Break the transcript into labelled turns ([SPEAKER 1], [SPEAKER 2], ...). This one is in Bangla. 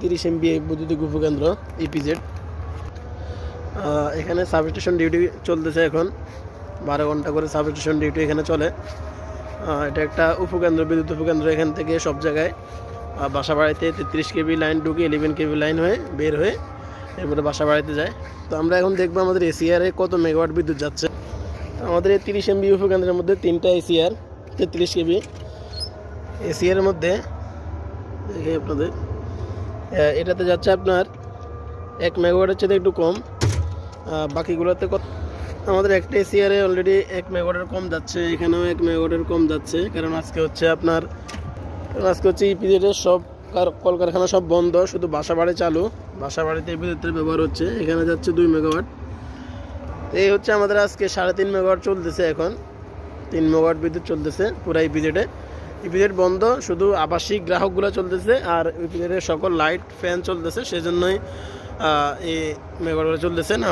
[SPEAKER 1] তিরিশ এমবি বৈদ্যুতিক উপকেন্দ্র ইপিজেড এখানে সাবস্টেশন ডিউটি চলতেছে এখন। বারো ঘণ্টা করে সাবস্টেশন ডিউটি এখানে চলে। এটা একটা উপকেন্দ্র, বিদ্যুৎ উপকেন্দ্র এখান থেকে সব জায়গায়। বাসা বাড়িতে তেত্রিশ কেবি লাইন ঢুকে ইলেভেন কেবি লাইন হয়ে বের হয়ে এরপরে বাসা বাড়িতে যায়। তো আমরা এখন দেখব আমাদের এসিআরে কত মেগাওয়াট বিদ্যুৎ যাচ্ছে। আমাদের এই তিরিশ এমবি উপকেন্দ্রের মধ্যে তিনটা এসিআর তেত্রিশ কেবি। এসিআর মধ্যে, দেখি আপনাদের। এটাতে যাচ্ছে আপনার এক মেগাওয়াটের চেয়ে একটু কম। বাকিগুলোতে কত আমাদের একটা এসিআরে অলরেডি এক মেগাওয়াটের কম যাচ্ছে, এখানেও এক মেগাওয়াটের কম যাচ্ছে। কারণ আজকে হচ্ছে আপনার আজকে হচ্ছে ইপিজেডের সব কার কলকারখানা সব বন্ধ, শুধু বাসা বাড়ি চালু। বাসা বাড়িতে ইপিজেডের ব্যবহার হচ্ছে, এখানে যাচ্ছে দুই মেগাওয়াট এই হচ্ছে আমাদের আজকে সাড়ে তিন মেগাওয়াট চলতেছে এখন। তিন মেগাওয়াট বিদ্যুৎ চলতেছে পুরা ইপিজেডে ইপিজেড বন্ধ, শুধু আবাসিক গ্রাহকগুলো চলতেছে আর ইপিজেডের সকল লাইট ফ্যান চলতেছে, সেজন্যই মেগাওয়াটগুলো চলতেছে। না